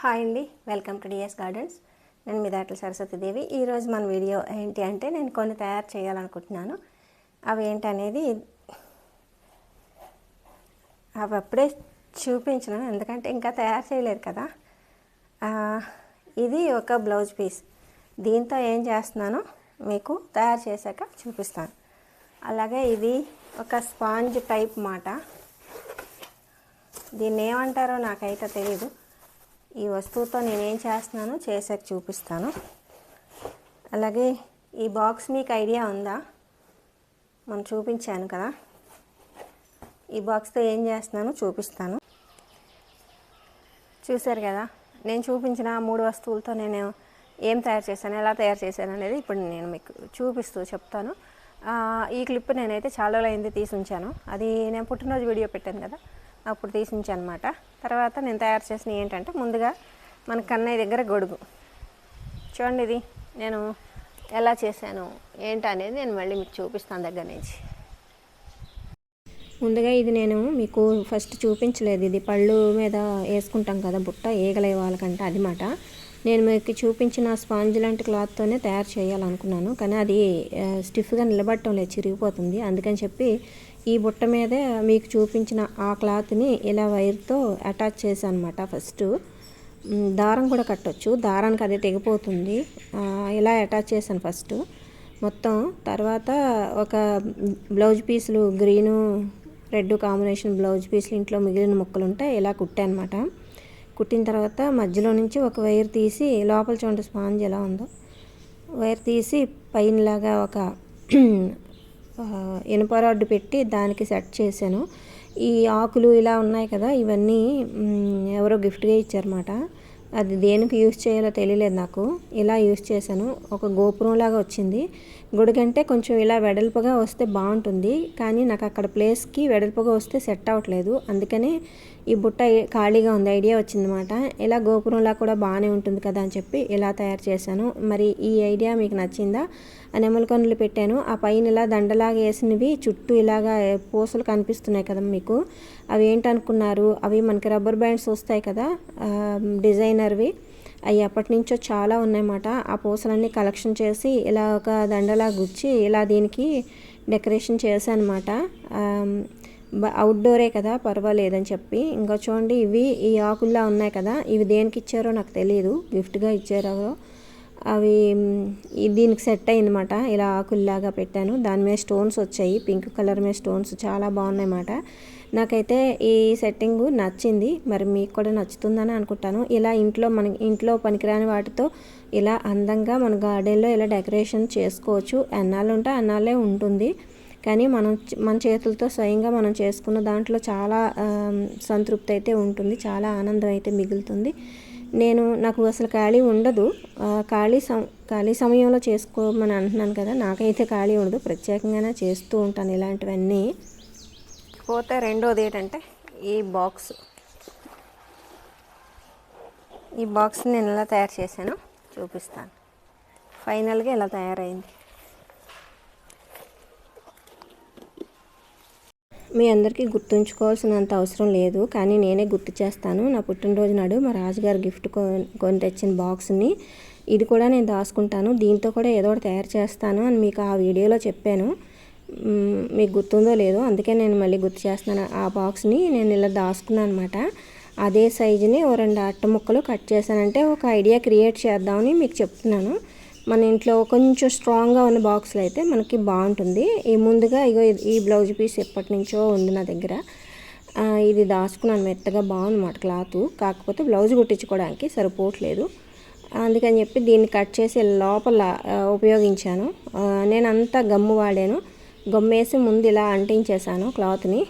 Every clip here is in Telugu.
హాయ్ అండి వెల్కమ్ టు డిఎస్ గార్డెన్స్. నేను మీ దాట్ల సరస్వతీదేవి ఈరోజు మన వీడియో ఏంటి అంటే నేను కొన్ని తయారు చేయాలనుకుంటున్నాను. అవి ఏంటనేది అవి అప్పుడే చూపించను ఎందుకంటే ఇంకా తయారు చేయలేదు కదా. ఇది ఒక బ్లౌజ్ పీస్. దీంతో ఏం చేస్తున్నానో మీకు తయారు చేశాక చూపిస్తాను. అలాగే ఇది ఒక స్పాంజ్ టైప్ మాట. దీన్ని ఏమంటారో నాకైతే తెలియదు ఈ వస్తువుతో నేనేం చేస్తున్నానో చేసాక చూపిస్తాను. అలాగే ఈ బాక్స్ మీకు ఐడియా ఉందా? మనం చూపించాను కదా. ఈ బాక్స్తో ఏం చేస్తున్నానో చూపిస్తాను. చూశారు కదా? నేను చూపించిన మూడు వస్తువులతో నేను ఏం తయారు చేశాను ఎలా తయారు చేశాను అనేది ఇప్పుడు నేను మీకు చూపిస్తూ చెప్తాను. ఈ క్లిప్ నేనైతే చాలా అయింది తీసి ఉంచాను. అది నేను పుట్టినరోజు వీడియో పెట్టాను కదా. అప్పుడు తీసి అనమాట తర్వాత నేను తయారు చేసిన ఏంటంటే ముందుగా మన కన్నయ్య దగ్గర గొడుగు. చూడండి ఇది నేను ఎలా చేశాను ఏంటనేది నేను మళ్ళీ మీకు చూపిస్తాను దగ్గర నుంచి. ముందుగా ఇది నేను మీకు ఫస్ట్ చూపించలేదు. ఇది పళ్ళు మీద వేసుకుంటాం కదా బుట్ట ఏగలే వాళ్ళకంటే అది మాట. నేను మీకు చూపించిన స్పాంజ్ లాంటి క్లాత్తోనే తయారు చేయాలనుకున్నాను. కానీ అది స్టిఫ్గా నిలబడటం లేదు చిరిగిపోతుంది. అందుకని చెప్పి ఈ బుట్ట మీదే మీకు చూపించిన ఆ క్లాత్ని ఇలా వైర్తో అటాచ్ చేశాను అనమాట ఫస్ట్ దారం కూడా కట్టొచ్చు. దారానికి అదే తెగిపోతుంది. ఇలా అటాచ్ చేశాను ఫస్ట్. మొత్తం తర్వాత ఒక బ్లౌజ్ పీసులు గ్రీను రెడ్ కాంబినేషన్ బ్లౌజ్ పీసులు ఇంట్లో మిగిలిన ముక్కలు ఉంటాయి ఇలా కుట్టానమాట. కుట్టిన తర్వాత మధ్యలో నుంచి ఒక వైర్ తీసి లోపల చూడండి స్పాంజ్ ఎలా ఉందో. వైర్ తీసి పైనలాగా ఒక ఇనుప రాడ్ పెట్టి దానికి సెట్ చేశాను. ఈ ఆకులు ఇలా ఉన్నాయి కదా ఇవన్నీ ఎవరో గిఫ్ట్గా ఇచ్చారన్నమాట. అది దేనికి యూస్ చేయాలో తెలియలేదు నాకు. ఇలా యూస్ చేశాను. ఒక గోపురం లాగా వచ్చింది. గుడికంటే కొంచెం ఇలా వెడల్పుగా వస్తే బాగుంటుంది. కానీ నాకు అక్కడ ప్లేస్కి వెడల్పుగా వస్తే సెట్ అవ్వట్లేదు. అందుకనే ఈ బుట్ట ఖాళీగా ఉంది ఐడియా వచ్చిందన్నమాట. ఇలా గోపురంలా కూడా బాగానే ఉంటుంది కదా అని చెప్పి ఇలా తయారు చేశాను. మరి ఈ ఐడియా మీకు నచ్చిందా? ఆ నెమలి పెట్టాను. ఆ పైన ఇలా దండలాగా వేసినవి చుట్టూ ఇలాగా పూసలు కనిపిస్తున్నాయి కదా మీకు. అవి ఏంటనుకున్నారు? అవి మనకి రబ్బర్ బ్యాండ్స్ వస్తాయి కదా డిజైనర్వి. అవి ఎప్పటి నుంచో చాలా ఉన్నాయన్నమాట. ఆ పూసలన్నీ కలెక్షన్ చేసి ఇలా ఒక దండలా గుచ్చి ఇలా దీనికి డెకరేషన్ చేశాను అనమాట అవుట్డోరే కదా పర్వాలేదని చెప్పి. ఇంకా చూడండి ఇవి ఈ ఆకుల్లా ఉన్నాయి కదా ఇవి దేనికి ఇచ్చారో నాకు తెలియదు గిఫ్ట్గా ఇచ్చారో అవి దీనికి సెట్ అయిందన్నమాట. ఇలా ఆకుల్లాగా పెట్టాను. దాని మీద స్టోన్స్ వచ్చాయి. పింక్ కలర్ మీద స్టోన్స్ చాలా బాగున్నాయి అన్నమాట నాకైతే ఈ సెట్టింగ్ నచ్చింది మరి మీకు కూడా నచ్చుతుందని అనుకుంటాను. ఇలా ఇంట్లో మన ఇంట్లో పనికిరాని వాటితో ఇలా అందంగా మన గార్డెన్లో ఇలా డెకరేషన్ చేసుకోవచ్చు. ఎన్నాళ్ళు ఉంటే అన్నాళ్ళే ఉంటుంది. కానీ మనం మన చేతులతో స్వయంగా మనం చేసుకున్న దాంట్లో చాలా సంతృప్తి అయితే ఉంటుంది. చాలా ఆనందం అయితే మిగులుతుంది. నేను నాకు అసలు ఖాళీ ఉండదు. ఖాళీ సమ ఖాళీ సమయంలో చేసుకోమని అంటున్నాను కదా నాకైతే ఖాళీ ఉండదు. ప్రత్యేకంగానే చేస్తూ ఉంటాను ఇలాంటివన్నీ. పోతే రెండోది ఏంటంటే ఈ బాక్స్. ఈ బాక్స్ని నేను ఎలా తయారు చేశానో చూపిస్తాను. ఫైనల్గా ఇలా తయారైంది. మీ అందరికీ గుర్తుంచుకోవాల్సినంత అవసరం లేదు కానీ నేనే గుర్తు చేస్తాను. నా పుట్టినరోజు నాడు మా రాజుగారు గిఫ్ట్ కొని తెచ్చిన బాక్స్ని. ఇది కూడా నేను దాచుకుంటాను. దీంతో కూడా ఏదో ఒకటి తయారు చేస్తాను అని మీకు ఆ వీడియోలో చెప్పాను. మీకు గుర్తుందో లేదో అందుకే నేను మళ్ళీ గుర్తు చేస్తున్నాను. ఆ బాక్స్ని నేను ఇలా దాచుకున్నాను అనమాట అదే సైజుని ఓ రెండు అట్ట ముక్కలు కట్ చేశానంటే ఒక ఐడియా క్రియేట్ చేద్దామని మీకు చెప్తున్నాను. మన ఇంట్లో కొంచెం స్ట్రాంగ్గా ఉన్న బాక్స్లో అయితే మనకి బాగుంటుంది. ఈ ముందుగా ఇగో ఇది- ఈ బ్లౌజ్ పీస్ ఎప్పటి నుంచో ఉంది నా దగ్గర. ఇది దాచుకున్నాను మెత్తగా బాగుందన్నమాట క్లాత్. కాకపోతే బ్లౌజ్ కుట్టించుకోవడానికి సరిపోవట్లేదు. అందుకని చెప్పి దీన్ని కట్ చేసి లోపల ఉపయోగించాను. నేను అంతా గమ్ము వాడాను. గమ్మేసి ముందు ఇలా అంటించేశాను క్లాత్ని.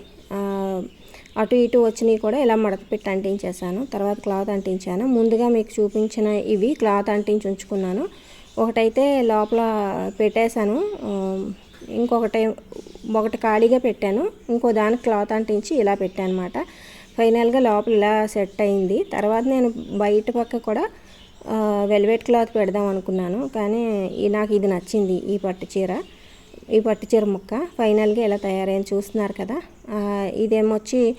అటు ఇటు వచ్చినవి కూడా ఇలా మడత పెట్టి అంటించేశాను తర్వాత క్లాత్ అంటించాను. ముందుగా మీకు చూపించిన ఇవి క్లాత్ అంటించి ఉంచుకున్నాను. ఒకటైతే లోపల పెట్టేశాను. ఇంకొకటి ఒకటి ఖాళీగా పెట్టాను. ఇంకో దానికి క్లాత్ అంటించి ఇలా పెట్టాను అనమాట ఫైనల్గా లోపల ఇలా సెట్ అయింది. తర్వాత నేను బయట పక్క కూడా వెల్వెట్ క్లాత్ పెడదాం అనుకున్నాను. కానీ నాకు ఇది నచ్చింది ఈ పట్టు చీర. ఈ పట్టు చీర ముక్క ఫైనల్గా ఇలా తయారైంది చూస్తున్నారు కదా. ఇదేమొచ్చి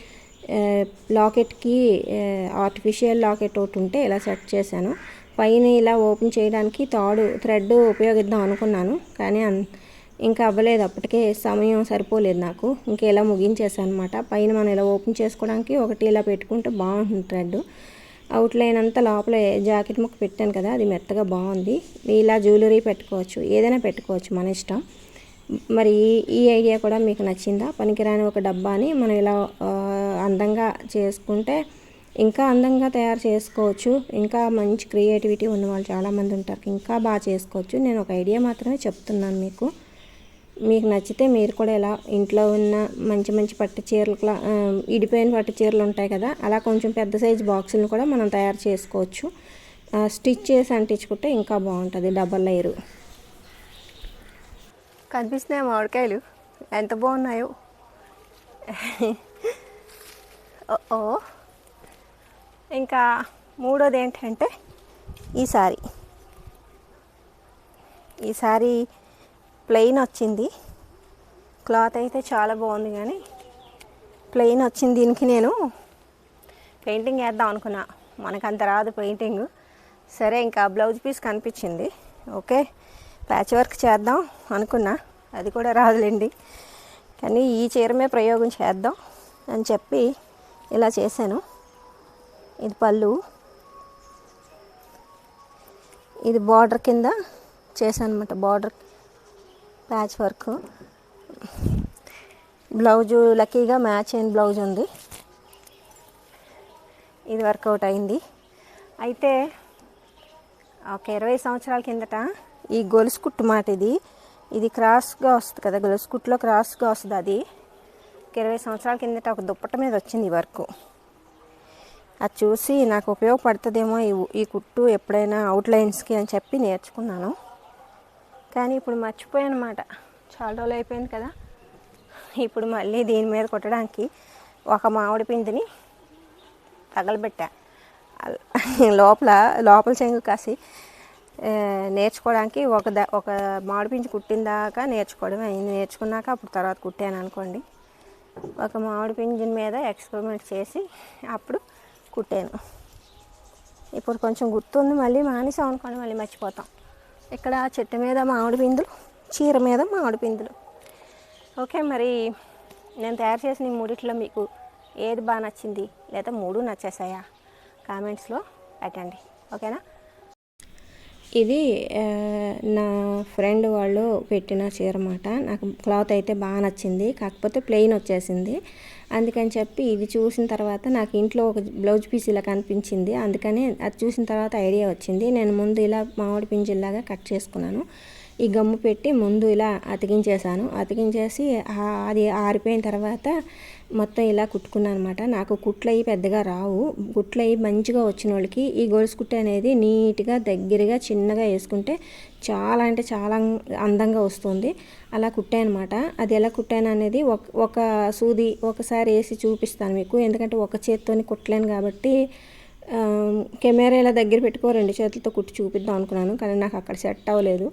లాకెట్కి ఆర్టిఫిషియల్ లాకెట్ ఒకటి ఉంటే ఇలా సెట్ చేశాను. పైన ఇలా ఓపెన్ చేయడానికి తాడు థ్రెడ్ ఉపయోగిద్దాం అనుకున్నాను కానీ అన్- ఇంకా అవ్వలేదు. అప్పటికే సమయం సరిపోలేదు నాకు. ఇంకా ఇలా ముగించేసాను అనమాట పైన మనం ఇలా ఓపెన్ చేసుకోవడానికి ఒకటి ఇలా పెట్టుకుంటే బాగుంటుంది థ్రెడ్. అవుట్లైన్ అంతా లోపల జాకెట్ ముక్క పెట్టాను కదా అది మెత్తగా బాగుంది. ఇలా జ్యువెలరీ పెట్టుకోవచ్చు ఏదైనా పెట్టుకోవచ్చు మన ఇష్టం. మరి ఈ- ఐడియా కూడా మీకు నచ్చిందా? పనికిరాని ఒక డబ్బాని మనం ఇలా అందంగా చేసుకుంటే ఇంకా అందంగా తయారు చేసుకోవచ్చు. ఇంకా మంచి క్రియేటివిటీ ఉన్న వాళ్ళు చాలామంది ఉంటారు. ఇంకా బాగా చేసుకోవచ్చు. నేను ఒక ఐడియా మాత్రమే చెప్తున్నాను మీకు. మీకు నచ్చితే మీరు కూడా ఇలా ఇంట్లో ఉన్న మంచి మంచి పట్టు చీరలు క్లా- ఇడిపోయిన పట్టు చీరలు ఉంటాయి కదా అలా కొంచెం పెద్ద సైజు బాక్సులను కూడా మనం తయారు చేసుకోవచ్చు. స్టిచ్ చేసి అంటించుకుంటే ఇంకా బాగుంటుంది. Double layer. కనిపిస్తున్నాయి మామిడికాయలు. ఎంత బాగున్నాయో. ఓ- ఇంకా మూడోది ఏంటంటే ఈసారి ఈసారి ప్లెయిన్ వచ్చింది. క్లాత్ అయితే చాలా బాగుంది కానీ ప్లెయిన్ వచ్చింది దీనికి నేను. పెయింటింగ్ వేద్దాం అనుకున్నా. మనకు అంత రాదు పెయింటింగ్. సరే ఇంకా బ్లౌజ్ పీస్ కనిపించింది. ఓకే. ప్యాచ్ వర్క్ చేద్దాం అనుకున్నా. అది కూడా రాదులేండి. కానీ ఈ చీరమే ప్రయోగం చేద్దాం అని చెప్పి ఇలా చేశాను. ఇది పళ్ళు. ఇది బార్డర్ కింద చేశాను అనమాట బార్డర్ ప్యాచ్ వర్క్. బ్లౌజు లక్కీగా మ్యాచ్ అయిన బ్లౌజ్ ఉంది. ఇది వర్కౌట్ అయింది. అయితే ఒక ఇరవై సంవత్సరాల కిందట ఈ గొలుసు కుట్టు మాట ఇది ఇది క్రాస్గా వస్తుంది కదా గొలుసు కుట్టులో క్రాస్గా వస్తుంది అది. ఇరవై సంవత్సరాల కిందట ఒక దుప్పట మీద వచ్చింది ఈ వర్క్. అది చూసి నాకు ఉపయోగపడుతుందేమో ఈ ఈ కుట్టు ఎప్పుడైనా అవుట్లైన్స్కి అని చెప్పి నేర్చుకున్నాను. కానీ ఇప్పుడు మర్చిపోయాను అనమాట చాలా రోజులు అయిపోయింది కదా. ఇప్పుడు మళ్ళీ దీని మీద కుట్టడానికి ఒక మామిడి పిండిని తగలబెట్టా. లోపల లోపల చెంగు కాసి నేర్చుకోవడానికి ఒక ద ఒక మామిడిపించి కుట్టిన దాకా నేర్చుకోవడం అయింది నేర్చుకున్నాక అప్పుడు తర్వాత కుట్టాను అనుకోండి. ఒక మామిడి పింజిన్ మీద ఎక్స్పెరిమెంట్ చేసి అప్పుడు కుట్టాను. ఇప్పుడు కొంచెం గుర్తుంది మళ్ళీ మానేసాం అనుకోండి మళ్ళీ మర్చిపోతాం. ఇక్కడ చెట్టు మీద మామిడి పిందులు చీర మీద మామిడి పిందులు. ఓకే మరి నేను తయారు చేసిన ఈ మూడిట్లో మీకు ఏది బాగా నచ్చింది? లేదా మూడు నచ్చేసాయా? కామెంట్స్లో పెట్టండి. ఓకేనా? ఇది నా ఫ్రెండ్ వాళ్ళు పెట్టిన చీర అన్నమాట నాకు క్లాత్ అయితే బాగా నచ్చింది కాకపోతే ప్లెయిన్ వచ్చేసింది. అందుకని చెప్పి ఇది చూసిన తర్వాత నాకు ఇంట్లో ఒక బ్లౌజ్ పీస్ ఇలా కనిపించింది. అందుకని అది చూసిన తర్వాత ఐడియా వచ్చింది. నేను ముందు ఇలా మామిడి పింజిల్లాగా కట్ చేసుకున్నాను. ఈ గమ్ము పెట్టి ముందు ఇలా అతికించేసాను అతికించేసి అది ఆరిపోయిన తర్వాత మొత్తం ఇలా కుట్టుకున్నాను అనమాట నాకు కుట్లు అవి పెద్దగా రావు. కుట్లు అవి మంచిగా వచ్చిన వాళ్ళకి ఈ గొలుసు కుట్టు అనేది నీట్గా దగ్గరగా చిన్నగా వేసుకుంటే చాలా అంటే చాలా అందంగా వస్తుంది. అలా అనమాట అది ఎలా కుట్టాను అనేది ఒక ఒక సూది ఒకసారి వేసి చూపిస్తాను మీకు. ఎందుకంటే ఒక చేత్తోని కుట్టలేను కాబట్టి కెమెరా ఇలా దగ్గర పెట్టుకో రెండు చేతులతో కుట్టి చూపిద్దాం అనుకున్నాను. కానీ నాకు అక్కడ సెట్ అవ్వలేదు.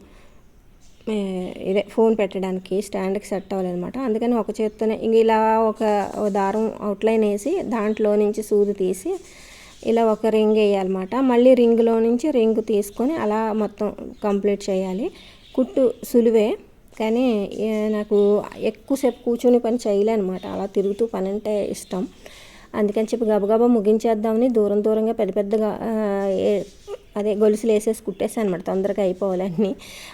ఇదే ఫోన్ పెట్టడానికి స్టాండ్కి సెట్ అవ్వాలన్నమాట. అందుకని ఒక చేత్తోనే ఇంక ఇలా ఒక దారం అవుట్లైన్ వేసి దాంట్లో నుంచి సూది తీసి ఇలా ఒక రింగ్ వేయాలన్నమాట. మళ్ళీ రింగ్లో నుంచి రింగ్ తీసుకొని అలా మొత్తం కంప్లీట్ చేయాలి. కుట్టు సులువే కానీ నాకు ఎక్కువసేపు కూర్చొని పని చేయలేనమాట అలా తిరుగుతూ పని అంటే ఇష్టం. అందుకని చెప్పి గబగబా ముగించేద్దామని దూరం దూరంగా పెద్ద పెద్దగా అదే గొలుసులు వేసేసి కుట్టేసి అనమాట తొందరగా అయిపోవాలని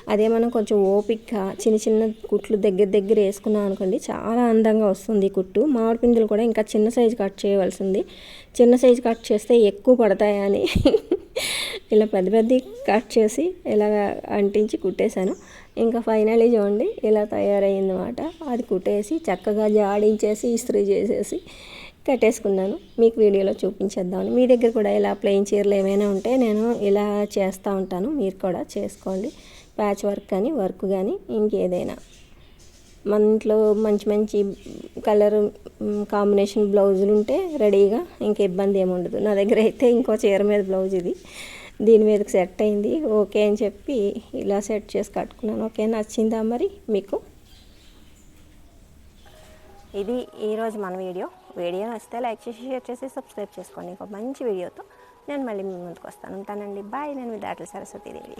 అదే మనం కొంచెం ఓపిక్గా చిన్న చిన్న కుట్లు దగ్గర దగ్గర వేసుకున్నాం అనుకోండి చాలా అందంగా వస్తుంది కుట్టు. మామిడి పిందులు కూడా ఇంకా చిన్న సైజు కట్ చేయవలసింది. చిన్న సైజు కట్ చేస్తే ఎక్కువ పడతాయని ఇలా పెద్ద పెద్ద కట్ చేసి ఇలా అంటించి కుట్టేశాను. ఇంకా ఫైనలీ చూడండి ఇలా తయారయ్యిందన్నమాట అది కుట్టేసి చక్కగా జాడించేసి ఇస్త్రీ చేసేసి కట్టేసుకున్నాను. మీకు వీడియోలో చూపించేద్దామని. మీ దగ్గర కూడా ఇలా ప్లెయిన్ చీరలు ఏమైనా ఉంటే నేను ఇలా చేస్తూ ఉంటాను. మీరు కూడా చేసుకోండి. ప్యాచ్ వర్క్ కానీ వర్క్ కానీ ఇంకేదైనా. మన ఇంట్లో మంచి మంచి కలర్ కాంబినేషన్ బ్లౌజులు ఉంటే రెడీగా ఇంక ఇబ్బంది ఏమి ఉండదు. నా దగ్గర అయితే ఇంకో చీర మీద బ్లౌజ్ ఇది. దీని మీదకి సెట్ అయింది. ఓకే అని చెప్పి ఇలా సెట్ చేసి కట్టుకున్నాను. ఓకే నచ్చిందా మరి మీకు? ఇది ఈరోజు మన వీడియో. వీడియో నచ్చితే లైక్ చేసి షేర్ చేసి సబ్స్క్రైబ్ చేసుకోండి. ఇంకో మంచి వీడియోతో నేను మళ్ళీ మీ ముందుకు వస్తాను. ఉంటానండి. బాయ్. నేను మీ దాటల సరస్వతీదేవి.